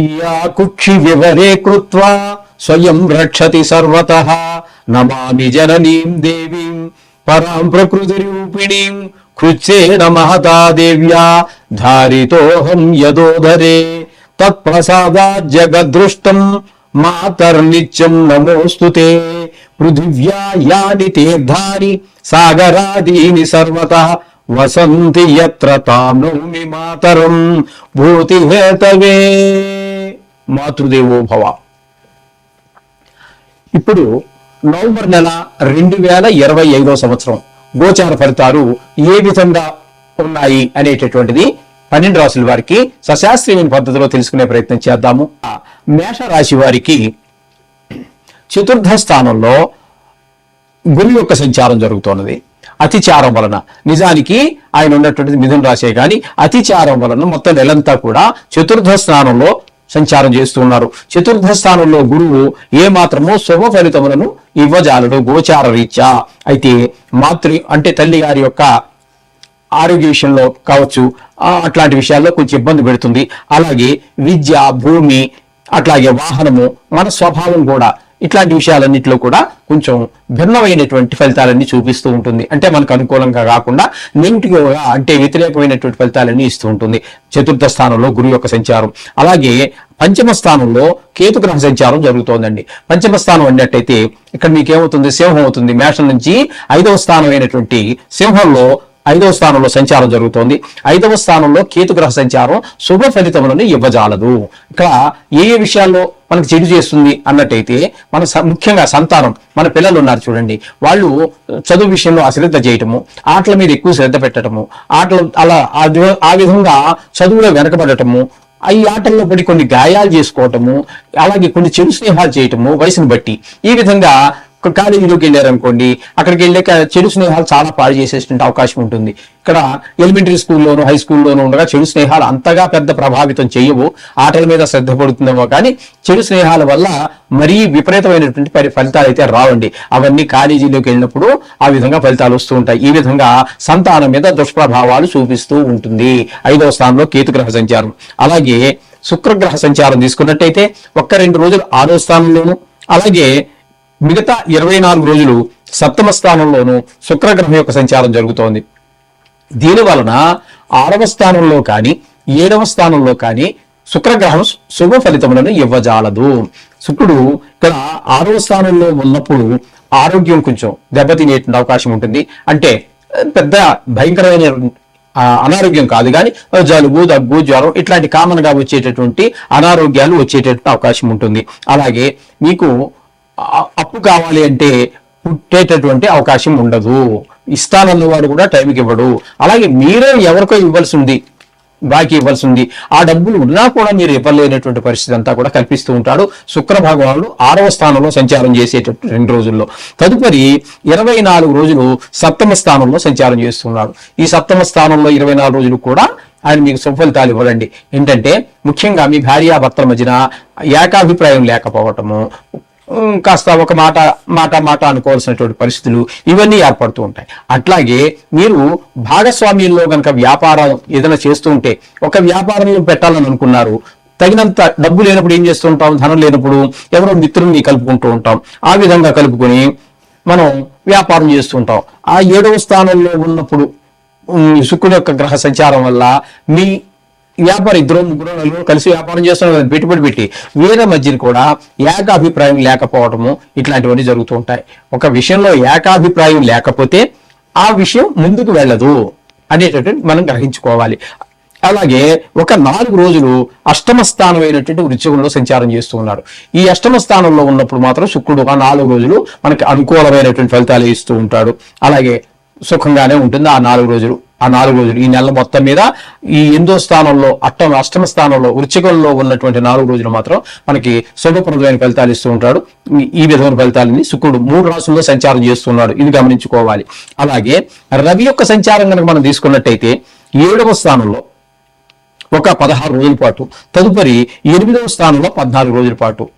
తృతీయా కుక్షి వివరే కృత్వా స్వయం రక్షతి సర్వత నమామి జననీం దేవీం పరాం ప్రకృతి రూపిణీం కృచ్చేణ మహతా దేవ్యా ధారితోహం యదోధరే తత్ప్రసాదాజ్జగదృష్టం మాతర్నిత్యం నమోస్తుతే పృథివ్యా యాని తీర్థాని సాగరాదీని సర్వత వసంతి యత్ర తాం నౌమి మాతరం భూతిహేతవే మాతృదేవో భవ ఇప్పుడు నవంబర్ నెల రెండు వేల ఇరవై ఐదో సంవత్సరం గోచార ఫలితాలు ఏ విధంగా ఉన్నాయి అనేటటువంటిది పన్నెండు రాశుల వారికి సశాస్త్రీయమైన పద్ధతిలో తెలుసుకునే ప్రయత్నం చేద్దాము. ఆ మేష రాశి వారికి చతుర్థ స్థానంలో గురు యొక్క సంచారం జరుగుతున్నది అతిచారం వలన నిజానికి ఆయన ఉన్నటువంటి మిథున రాశే కానీ అతిచారం వలన మొత్తం నెలంతా కూడా చతుర్థ స్థానంలో సంచారం చేస్తూ ఉన్నారు చతుర్థ స్థానంలో గురువు ఏ మాత్రమో శుభ ఫలితములను ఇవ్వజాలడు గోచార రీత్యా. అయితే మాతృ అంటే తల్లి గారి యొక్క ఆరోగ్య విషయంలో కావచ్చు అట్లాంటి విషయాల్లో కొంచెం ఇబ్బంది పెడుతుంది. అలాగే విద్య భూమి అట్లాగే వాహనము మన స్వభావం కూడా ఇట్లాంటి విషయాలన్నింటిలో కూడా కొంచెం భిన్నమైనటువంటి ఫలితాలన్నీ చూపిస్తూ ఉంటుంది. అంటే మనకు అనుకూలంగా కాకుండా నెగిటివ్గా అంటే వ్యతిరేకమైనటువంటి ఫలితాలన్నీ ఇస్తూ ఉంటుంది. చతుర్థ స్థానంలో గురువు యొక్క సంచారం. అలాగే పంచమ స్థానంలో కేతు గ్రహ సంచారం జరుగుతోందండి. పంచమ స్థానం అన్నట్టయితే ఇక్కడ మీకు ఏమవుతుంది సింహం అవుతుంది. మేషం నుంచి ఐదవ స్థానం అయినటువంటి సింహంలో ఐదవ స్థానంలో సంచారం జరుగుతోంది. ఐదవ స్థానంలో కేతు గ్రహ సంచారం శుభ ఫలితములను ఇవ్వజాలదు. ఇక్కడ ఏ ఏ విషయాల్లో మనకు చెడు చేస్తుంది అన్నట్టయితే మన స- ముఖ్యంగా సంతానం మన పిల్లలు ఉన్నారు చూడండి. వాళ్ళు చదువు విషయంలో అశ్రద్ధ చేయటము ఆటల మీద ఎక్కువ శ్రద్ధ పెట్టడము ఆటలు అలా ఆ ఆ విధంగా చదువులో వెనకబడటము ఈ ఆటల్లో పడి కొన్ని గాయాలు చేసుకోవటము అలాగే కొన్ని చెడు స్నేహాలు చేయటము వయసును బట్టి ఈ విధంగా ఒక కాలేజీలోకి వెళ్ళారనుకోండి అక్కడికి వెళ్ళాక చెడు స్నేహాలు చాలా పాడు చేసేటువంటి అవకాశం ఉంటుంది. ఇక్కడ ఎలిమెంటరీ స్కూల్లోనూ హై స్కూల్లోనూ ఉండగా చెడు స్నేహాలు అంతగా పెద్ద ప్రభావితం చేయవు. ఆటల మీద శ్రద్ధ పడుతుందేమో కానీ చెడు స్నేహాల వల్ల మరీ విపరీతమైనటువంటి పరి ఫలితాలు అయితే రావండి. అవన్నీ కాలేజీలోకి వెళ్ళినప్పుడు ఆ విధంగా ఫలితాలు వస్తూ ఉంటాయి. ఈ విధంగా సంతానం మీద దుష్ప్రభావాలు చూపిస్తూ ఉంటుంది. ఐదవ స్థానంలో కేతుగ్రహ సంచారం. అలాగే శుక్రగ్రహ సంచారం తీసుకున్నట్టయితే ఒక్క రెండు రోజులు ఆరో స్థానంలోను అలాగే మిగతా ఇరవై నాలుగు రోజులు సప్తమ స్థానంలోనూ శుక్రగ్రహం యొక్క సంచారం జరుగుతోంది. దీని వలన ఆరవ స్థానంలో కానీ ఏడవ స్థానంలో కానీ శుక్రగ్రహం శుభ ఫలితములను ఇవ్వజాలదు. శుక్రుడు ఇక్కడ ఆరవ స్థానంలో ఉన్నప్పుడు ఆరోగ్యం కొంచెం దెబ్బతినేటువంటి అవకాశం ఉంటుంది. అంటే పెద్ద భయంకరమైన అనారోగ్యం కాదు కానీ జలుబు దగ్గు జ్వరం ఇట్లాంటి కామన్గా వచ్చేటటువంటి అనారోగ్యాలు వచ్చేటటువంటి అవకాశం ఉంటుంది. అలాగే మీకు అప్పు కావాలి అంటే పుట్టేటటువంటి అవకాశం ఉండదు. ఇస్తానన్నవాడు కూడా టైంకి ఇవ్వడు. అలాగే మీరే ఎవరికో ఇవ్వాల్సి ఉంది బాకీ ఇవ్వాల్సి ఉంది ఆ డబ్బులు ఉన్నా కూడా మీరు ఇవ్వలేనటువంటి పరిస్థితి అంతా కూడా కల్పిస్తూ ఉంటాడు. శుక్ర భగవానుడు ఆరవ స్థానంలో సంచారం చేసేటట్టు రెండు రోజుల్లో. తదుపరి ఇరవై నాలుగు రోజులు సప్తమ స్థానంలో సంచారం చేస్తున్నాడు. ఈ సప్తమ స్థానంలో ఇరవై నాలుగు రోజులు కూడా ఆయన మీకు సుఫలితాలు ఇవ్వడండి. ఏంటంటే ముఖ్యంగా మీ భార్యాభర్తల మధ్యన ఏకాభిప్రాయం లేకపోవటము కాస్త ఒక మాట మాట మాట అనుకోవాల్సినటువంటి పరిస్థితులు ఇవన్నీ ఏర్పడుతూ ఉంటాయి. అట్లాగే మీరు భాగస్వామ్యంలో కనుక వ్యాపారం ఏదైనా చేస్తూ ఉంటే ఒక వ్యాపారంలో పెట్టాలని అనుకున్నారు తగినంత డబ్బు లేనప్పుడు ఏం చేస్తూ ఉంటాం? ధనం లేనప్పుడు ఎవరో మిత్రుల్ని కలుపుకుంటూ ఉంటాం. ఆ విధంగా కలుపుకొని మనం వ్యాపారం చేస్తూ ఉంటాం. ఆ ఏడవ స్థానంలో ఉన్నప్పుడు శుక్రుడు యొక్క గ్రహ సంచారం వల్ల మీ వ్యాపారం ఇద్దరు ముగ్గురు నలుగురు కలిసి వ్యాపారం చేస్తున్నారు కదా, పెట్టుబడి పెట్టి. వీర మధ్యన కూడా ఏకాభిప్రాయం లేకపోవటము ఇట్లాంటివన్నీ జరుగుతూ ఉంటాయి. ఒక విషయంలో ఏకాభిప్రాయం లేకపోతే ఆ విషయం ముందుకు వెళ్ళదు అనేటటువంటి మనం గ్రహించుకోవాలి. అలాగే ఒక నాలుగు రోజులు అష్టమ స్థానం అయినటువంటి వృశ్చికంలో సంచారం చేస్తూ ఉన్నారు. ఈ అష్టమ స్థానంలో ఉన్నప్పుడు మాత్రం శుక్రుడు ఆ నాలుగు రోజులు మనకి అనుకూలమైనటువంటి ఫలితాలు ఇస్తూ ఉంటాడు. అలాగే సుఖంగానే ఉంటుంది ఆ నాలుగు రోజులు. ఆ నాలుగు రోజులు. ఈ నెల మొత్తం మీద ఈ ఎనిమిదో స్థానంలో అష్టమ అష్టమ స్థానంలో వృచ్చికంలో ఉన్నటువంటి నాలుగు రోజులు మాత్రం మనకి శుభప్రదమైన ఫలితాలు ఇస్తూ ఉంటాడు. ఈ- ఈ విధమైన ఫలితాలని శుక్రుడు మూడు రాసుల్లో సంచారం చేస్తున్నాడు. ఇది గమనించుకోవాలి. అలాగే రవి యొక్క సంచారం కనుక మనం తీసుకున్నట్టయితే ఏడవ స్థానంలో ఒక పదహారు రోజుల పాటు తదుపరి ఎనిమిదవ స్థానంలో పద్నాలుగు రోజుల పాటు.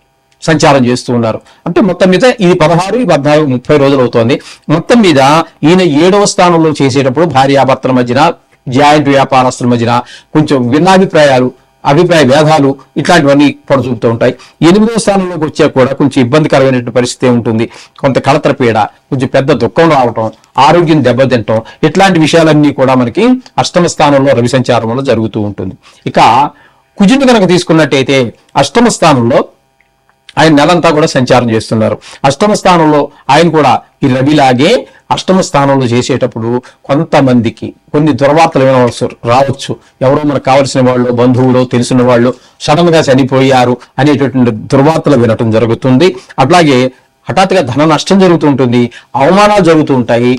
సంచారం చేస్తూ ఉన్నారు. అంటే మొత్తం మీద ఇది పదహారు పద్నాలుగు ముప్పై రోజులు అవుతోంది మొత్తం మీద ఈయన ఏడవ స్థానంలో చేసేటప్పుడు భార్యాభర్తల మధ్యన జాయింట్ వ్యాపారస్తుల మధ్యన కొంచెం భిన్నాభిప్రాయాలు అభిప్రాయ భేదాలు ఇట్లాంటివన్నీ పడుతూ ఉంటాయి. ఎనిమిదవ స్థానంలోకి వచ్చా కూడా కొంచెం ఇబ్బందికరమైనటువంటి పరిస్థితి ఉంటుంది కొంత కలతరపీడ కొంచెం పెద్ద దుఃఖం రావటం ఆరోగ్యం దెబ్బతింటం ఇట్లాంటి విషయాలన్నీ కూడా మనకి అష్టమ స్థానంలో రవి సంచారం వల్ల జరుగుతూ ఉంటుంది. ఇక కుజుని కనుక తీసుకున్నట్టయితే అష్టమ స్థానంలో ఆయన నెలంతా కూడా సంచారం చేస్తున్నారు. అష్టమ స్థానంలో ఆయన కూడా ఈ రవిలాగే అష్టమ స్థానంలో చేసేటప్పుడు కొంతమందికి కొన్ని దుర్వార్తలు వినవచ్చు రావచ్చు. ఎవరో మనకు కావలసిన వాళ్ళు బంధువులు తెలిసిన వాళ్ళు సడన్గా చనిపోయారు అనేటటువంటి దుర్వార్తలు వినటం జరుగుతుంది. అట్లాగే హఠాత్తుగా ధన నష్టం జరుగుతూ ఉంటుంది అవమానాలు జరుగుతూ ఉంటాయి.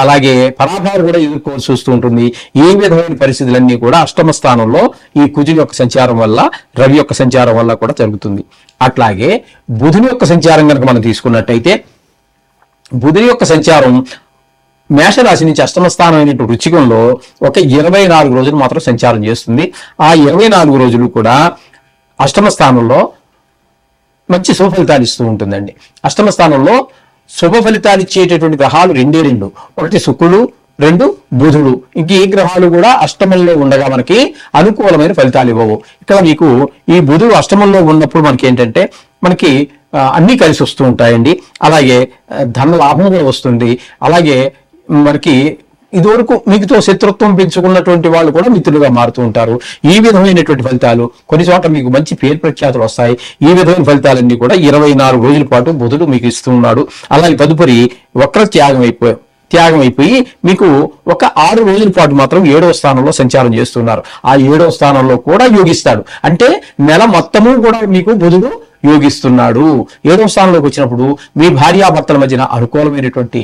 అలాగే పరాభాలు కూడా ఎదుర్కోవాల్సి వస్తూ ఉంటుంది. ఏ విధమైన పరిస్థితులన్నీ కూడా అష్టమ స్థానంలో ఈ కుజుని యొక్క సంచారం వల్ల రవి యొక్క సంచారం వల్ల కూడా జరుగుతుంది. అట్లాగే బుధుని యొక్క సంచారం కనుక మనం తీసుకున్నట్టయితే బుధుని యొక్క సంచారం మేషరాశి నుంచి అష్టమ స్థానం అయినటువంటి రుచికంలో ఒక ఇరవై నాలుగు రోజులు మాత్రం సంచారం చేస్తుంది. ఆ ఇరవై నాలుగు రోజులు కూడా అష్టమ స్థానంలో మంచి శుభ ఫలితాలు ఇస్తూ ఉంటుందండి. అష్టమ స్థానంలో శుభ ఫలితాలు ఇచ్చేటటువంటి గ్రహాలు రెండే రెండు. ఒకటి శుక్రుడు రెండు బుధుడు. ఇంక ఈ గ్రహాలు కూడా అష్టమంలో ఉండగా మనకి అనుకూలమైన ఫలితాలు ఇవ్వవు. ఇక్కడ మీకు ఈ బుధుడు అష్టమంలో ఉన్నప్పుడు మనకి ఏంటంటే మనకి అన్నీ కలిసి వస్తూ ఉంటాయండి. అలాగే ధన లాభం కూడా వస్తుంది. అలాగే మనకి ఇదివరకు మీకుతో శత్రుత్వం పెంచుకున్నటువంటి వాళ్ళు కూడా మిత్రులుగా మారుతూ ఉంటారు. ఈ విధమైనటువంటి ఫలితాలు కొన్ని చోట్ల మీకు మంచి పేరు ప్రఖ్యాతులు వస్తాయి. ఈ విధమైన ఫలితాలన్నీ కూడా ఇరవై నాలుగు రోజుల పాటు బుధుడు మీకు ఇస్తూ ఉన్నాడు. అలాగే తదుపరి వక్ర త్యాగం అయిపోయి త్యాగం అయిపోయి మీకు ఒక ఆరు రోజుల పాటు మాత్రం ఏడవ స్థానంలో సంచారం చేస్తున్నారు. ఆ ఏడవ స్థానంలో కూడా యోగిస్తాడు. అంటే నెల మొత్తము కూడా మీకు బుధుడు యోగిస్తున్నాడు. ఏడవ స్థానంలోకి వచ్చినప్పుడు మీ భార్యాభర్తల మధ్యన అనుకూలమైనటువంటి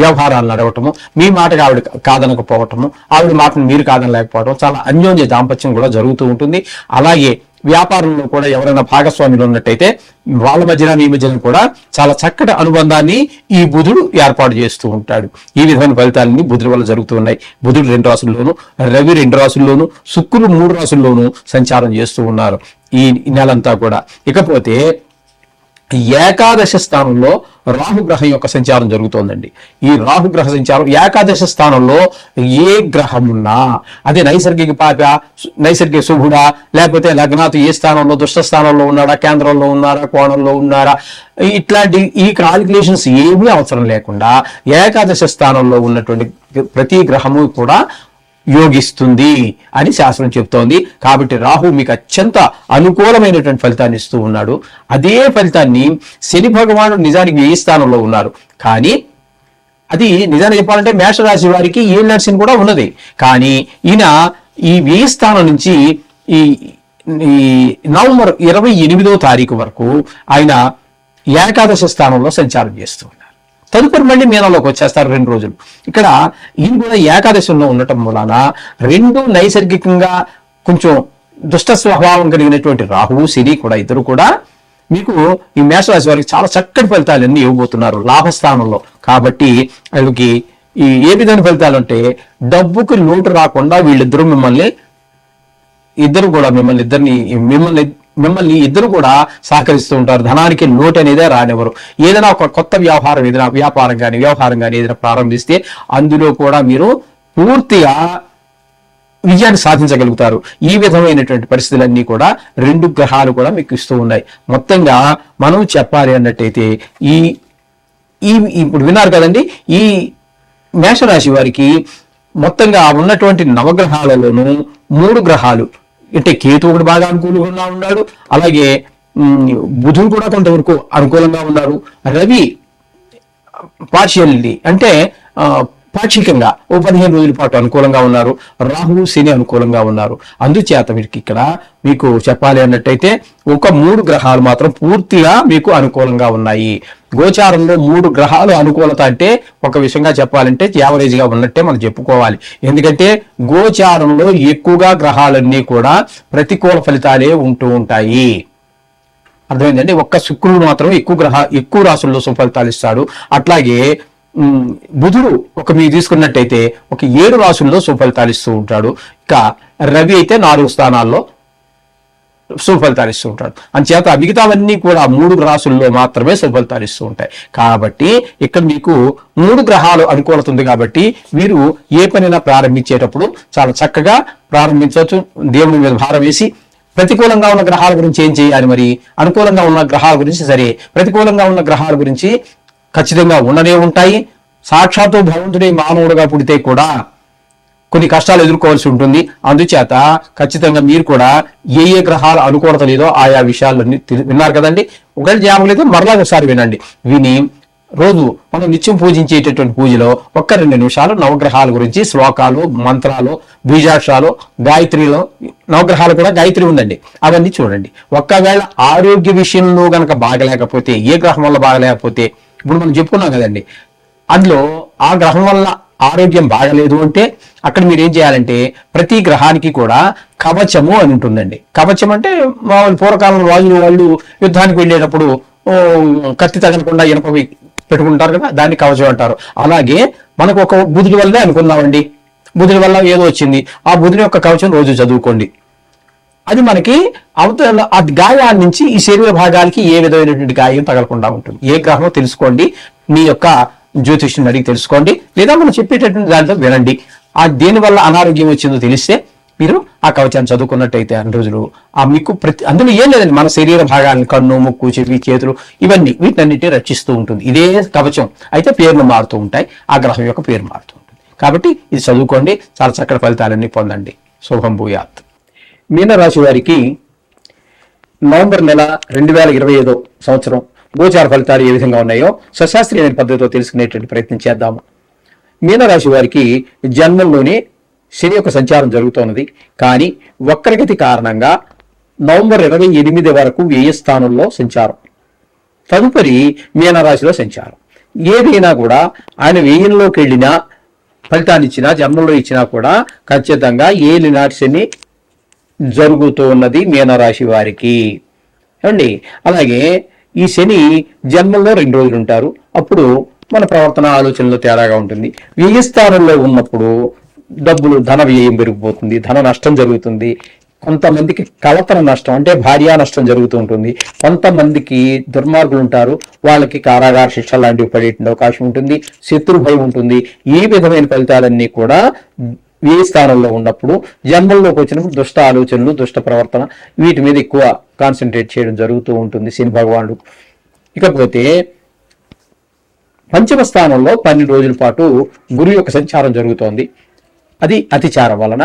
వ్యవహారాలు నడవటము మీ మాటగా ఆవిడ కాదనకపోవటము ఆవిడ మాటను మీరు కాదనలేకపోవటం చాలా అన్యోన్య దాంపత్యం కూడా జరుగుతూ ఉంటుంది. అలాగే వ్యాపారంలో కూడా ఎవరైనా భాగస్వాములు ఉన్నట్టయితే వాళ్ళ మధ్యన మీ మధ్యన కూడా చాలా చక్కటి అనుబంధాన్ని ఈ బుధుడు ఏర్పాటు చేస్తూ ఉంటాడు. ఈ విధమైన ఫలితాలన్నీ బుధుడి వల్ల జరుగుతూ ఉన్నాయి. బుధుడు రెండు రాసుల్లోను రవి రెండు రాసుల్లోను శుక్రుడు మూడు రాసుల్లోనూ సంచారం చేస్తూ ఉన్నారు. ఈ నెలంతా కూడా. ఇకపోతే ఏకాదశ స్థానంలో రాహుగ్రహం యొక్క సంచారం జరుగుతోందండి. ఈ రాహుగ్రహ సంచారం ఏకాదశ స్థానంలో ఏ గ్రహం ఉన్నా అదే నైసర్గిక పాప నైసర్గిక శుభుడా లేకపోతే లగ్నాథ్ ఏ స్థానంలో దుష్ట స్థానంలో ఉన్నాడా కేంద్రంలో ఉన్నారా కోణంలో ఉన్నారా ఇట్లాంటి ఈ కాలిక్యులేషన్స్ ఏమీ అవసరం లేకుండా ఏకాదశ స్థానంలో ఉన్నటువంటి ప్రతి గ్రహము కూడా యోగిస్తుంది అని శాస్త్రం చెప్తోంది. కాబట్టి రాహు మీకు అత్యంత అనుకూలమైనటువంటి ఫలితాన్ని ఇస్తూ ఉన్నాడు. అదే ఫలితాన్ని శని భగవానుడు నిజానికి ఏ స్థానంలో ఉన్నారు? కానీ అది నిజానికి చెప్పాలంటే మేషరాశి వారికి ఏళ్ళ నర్సింగ్ కూడా ఉన్నది. కానీ ఈయన ఈ వ్యయ స్థానం నుంచి ఈ ఈ నవంబర్ ఇరవై ఎనిమిదో తారీఖు వరకు ఆయన ఏకాదశ స్థానంలో సంచారం చేస్తూ ఉన్నారు. తదుపరి మళ్ళీ మీనంలోకి వచ్చేస్తారు రెండు రోజులు. ఇక్కడ ఈయన కూడా ఏకాదశంలో ఉండటం మూలాన రెండు నైసర్గికంగా కొంచెం దుష్ట స్వభావం కలిగినటువంటి రాహువు శని కూడా ఇద్దరు కూడా మీకు ఈ మేషరాశి వారికి చాలా చక్కటి ఫలితాలన్నీ ఇవ్వబోతున్నారు లాభస్థానంలో. కాబట్టి వీళ్ళకి ఈ ఏ విధమైన ఫలితాలు అంటే డబ్బుకి లోటు రాకుండా వీళ్ళిద్దరూ మిమ్మల్ని ఇద్దరు కూడా మిమ్మల్ని ఇద్దరిని మిమ్మల్ని మిమ్మల్ని ఇద్దరు కూడా సహకరిస్తూ ఉంటారు. ధనానికి నోటి అనేదే రానివ్వరు. ఏదైనా ఒక కొత్త వ్యవహారం ఏదైనా వ్యాపారం కానీ వ్యవహారం కానీ ఏదైనా ప్రారంభిస్తే అందులో కూడా మీరు పూర్తిగా విజయాన్ని సాధించగలుగుతారు. ఈ విధమైనటువంటి పరిస్థితులన్నీ కూడా రెండు గ్రహాలు కూడా మీకు ఇస్తూ ఉన్నాయి. మొత్తంగా మనం చెప్పాలి అన్నట్టయితే ఈ ఈ ఇప్పుడు విన్నారు కదండి ఈ మేషరాశి వారికి మొత్తంగా ఉన్నటువంటి నవగ్రహాలలోనూ మూడు గ్రహాలు అంటే కేతు ఒకటి బాగా అనుకూలంగా ఉన్నాడు. అలాగే బుధుడు కూడా కొంతవరకు అనుకూలంగా ఉన్నారు. రవి పార్షియల్లీ అంటే ఆ, పాక్షికంగా ఓ పదిహేను రోజుల పాటు అనుకూలంగా ఉన్నారు. రాహు శని అనుకూలంగా ఉన్నారు. అందుచేత వీటికి ఇక్కడ మీకు చెప్పాలి అన్నట్టయితే ఒక మూడు గ్రహాలు మాత్రం పూర్తిగా మీకు అనుకూలంగా ఉన్నాయి. గోచారంలో మూడు గ్రహాలు అనుకూలత అంటే ఒక విషయంగా చెప్పాలంటే యావరేజ్గా ఉన్నట్టే మనం చెప్పుకోవాలి. ఎందుకంటే గోచారంలో ఎక్కువగా గ్రహాలన్నీ కూడా ప్రతికూల ఫలితాలే ఉంటూ ఉంటాయి. అర్థమైందండి? ఒక్క శుక్రుడు మాత్రం ఎక్కువ గ్రహ ఎక్కువ రాసుల్లో సుఫలితాలు ఇస్తాడు. అట్లాగే బుధుడు ఒక మీరు తీసుకున్నట్టయితే ఒక ఏడు రాసుల్లో సుఫలితాలు ఇస్తూ ఉంటాడు. ఇక రవి అయితే నాలుగు స్థానాల్లో సుఫలితాలు ఇస్తూ ఉంటాడు. అంచేత మిగతావన్నీ కూడా మూడు రాసుల్లో మాత్రమే సుఫలితాలు ఇస్తూ ఉంటాయి. కాబట్టి ఇక్కడ మీకు మూడు గ్రహాలు అనుకూలత ఉంది కాబట్టి మీరు ఏ పనైనా ప్రారంభించేటప్పుడు చాలా చక్కగా ప్రారంభించవచ్చు. దేవుని మీద భారం వేసి ప్రతికూలంగా ఉన్న గ్రహాల గురించి ఏం చేయాలి మరి? అనుకూలంగా ఉన్న గ్రహాల గురించి సరే ప్రతికూలంగా ఉన్న గ్రహాల గురించి ఖచ్చితంగా ఉండనే ఉంటాయి. సాక్షాత్తు భగవంతుడే మానవుడుగా పుడితే కూడా కొన్ని కష్టాలు ఎదుర్కోవాల్సి ఉంటుంది. అందుచేత ఖచ్చితంగా మీరు కూడా ఏ ఏ గ్రహాలు అనుకూలత లేదో ఆయా విషయాలన్నీ విన్నారు కదండి? ఒకవేళ జ్ఞాపకం అయితే మరలా ఒకసారి వినండి. విని రోజు మనం నిత్యం పూజించేటటువంటి పూజలో ఒక్క రెండు నిమిషాలు నవగ్రహాల గురించి శ్లోకాలు మంత్రాలు బీజాక్షరాలు గాయత్రిలో నవగ్రహాలు కూడా గాయత్రి ఉందండి. అవన్నీ చూడండి. ఒక్కవేళ ఆరోగ్య విషయంలో గనక బాగలేకపోతే ఏ గ్రహం వల్ల బాగలేకపోతే ఇప్పుడు మనం చెప్పుకున్నాం కదండి. అందులో ఆ గ్రహం వల్ల ఆరోగ్యం బాగలేదు అంటే అక్కడ మీరు ఏం చేయాలంటే ప్రతి గ్రహానికి కూడా కవచము అని ఉంటుందండి. కవచం అంటే మామూలు పూర్వకాలం రాజులు వాళ్ళు యుద్ధానికి వెళ్ళేటప్పుడు కత్తి తగలకుండా ఇనపవి పెట్టుకుంటారు కదా దాన్ని కవచం అంటారు. అలాగే మనకు ఒక బుధుడి వల్లే అనుకుందామండి. బుధుడి వల్ల ఏదో వచ్చింది. ఆ బుధుడి యొక్క కవచం రోజు చదువుకోండి. అది మనకి అవతల ఆ గాయాల నుంచి ఈ శరీర భాగాలకి ఏ విధమైనటువంటి గాయం తగలకుండా ఉంటుంది. ఏ గ్రహమో తెలుసుకోండి. మీ యొక్క జ్యోతిష్యుని అడిగి తెలుసుకోండి. లేదా మనం చెప్పేటటువంటి దాంట్లో వినండి. ఆ దేనివల్ల అనారోగ్యం వచ్చిందో తెలిస్తే మీరు ఆ కవచాన్ని చదువుకున్నట్టయితే అన్ని రోజులు ఆ మీకు ప్రతి అందులో ఏం లేదండి. మన శరీర భాగాలను కన్ను ముక్కు చెవి చేతులు ఇవన్నీ వీటన్నిటిని రక్షిస్తూ ఉంటుంది. ఇదే కవచం. అయితే పేర్లు మారుతూ ఉంటాయి. ఆ గ్రహం యొక్క పేరు మారుతూ ఉంటుంది. కాబట్టి ఇది చదువుకోండి. చాలా చక్కటి ఫలితాలన్నీ పొందండి. శుభం భూయాత్. మీనరాశి వారికి నవంబర్ నెల రెండు వేల ఇరవై ఐదో సంవత్సరం గోచార ఫలితాలు ఏ విధంగా ఉన్నాయో సశాస్త్రీయమైన పద్ధతితో తెలుసుకునేటువంటి ప్రయత్నం చేద్దాము. మీనరాశి వారికి జన్మంలోనే శని యొక్క సంచారం జరుగుతున్నది కానీ వక్రగతి కారణంగా నవంబర్ ఇరవై ఎనిమిది వరకు వ్యయ స్థానంలో సంచారం. తదుపరి మీనరాశిలో సంచారం. ఏదైనా కూడా ఆయన వ్యయంలోకి వెళ్ళినా ఫలితాన్ని ఇచ్చినా జన్మంలో ఇచ్చినా కూడా ఖచ్చితంగా ఏలినాటి శని జరుగుతున్నది మీనరాశి వారికి. ఏమండి? అలాగే ఈ శని జన్మంలో రెండు రోజులు ఉంటారు. అప్పుడు మన ప్రవర్తన ఆలోచనలో తేడాగా ఉంటుంది. వ్యయస్థానంలో ఉన్నప్పుడు డబ్బులు ధన వ్యయం పెరిగిపోతుంది. ధన నష్టం జరుగుతుంది. కొంతమందికి కలతన నష్టం అంటే భార్యా నష్టం జరుగుతూ ఉంటుంది. కొంతమందికి దుర్మార్గులు ఉంటారు. వాళ్ళకి కారాగార శిక్ష లాంటివి పడేటువంటి అవకాశం ఉంటుంది. శత్రు భయం ఉంటుంది. ఈ విధమైన ఫలితాలన్నీ కూడా ఏ స్థానంలో ఉన్నప్పుడు జన్మల్లోకి వచ్చినప్పుడు దుష్ట ఆలోచనలు దుష్ట ప్రవర్తన వీటి మీద ఎక్కువ కాన్సన్ట్రేట్ చేయడం జరుగుతూ ఉంటుంది శని భగవానుడు. ఇకపోతే పంచమ స్థానంలో పన్నెండు రోజుల పాటు గురు యొక్క సంచారం జరుగుతోంది. అది అతిచారం వలన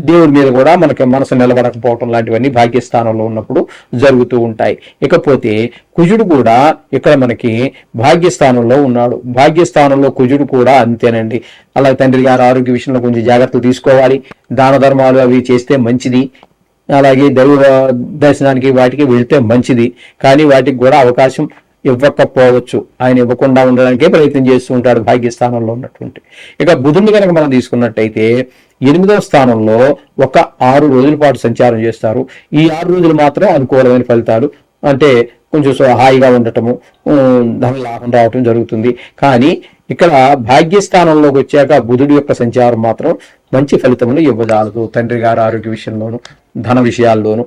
దేవుడి మీద కూడా మనకి మనసు నిలబడకపోవటం లాంటివన్నీ భాగ్యస్థానంలో ఉన్నప్పుడు జరుగుతూ ఉంటాయి. ఇకపోతే కుజుడు కూడా ఇక్కడ మనకి భాగ్యస్థానంలో ఉన్నాడు. భాగ్యస్థానంలో కుజుడు కూడా అంతేనండి. అలా తండ్రి గారు ఆరోగ్య విషయంలో కొంచెం జాగ్రత్తలు తీసుకోవాలి. దాన ధర్మాలు అవి చేస్తే మంచిది. అలాగే దైవ దర్శనానికి వాటికి వెళ్తే మంచిది. కానీ వాటికి కూడా అవకాశం ఇవ్వకపోవచ్చు. ఆయన ఇవ్వకుండా ఉండడానికే ప్రయత్నం చేస్తూ ఉంటాడు భాగ్యస్థానంలో ఉన్నటువంటి. ఇక బుధుని కనుక మనం తీసుకున్నట్టయితే ఎనిమిదవ స్థానంలో ఒక ఆరు రోజుల పాటు సంచారం చేస్తారు. ఈ ఆరు రోజులు మాత్రం అనుకూలమైన ఫలితాలు అంటే కొంచెం సో- హాయిగా ఉండటము ధనం ధన లాభం రావటం జరుగుతుంది. కానీ ఇక్కడ భాగ్యస్థానంలోకి వచ్చాక బుధుడి యొక్క సంచారం మాత్రం మంచి ఫలితములు ఇవ్వజాలదు తండ్రి గారు ఆరోగ్య విషయంలోను ధన విషయాల్లోనూ.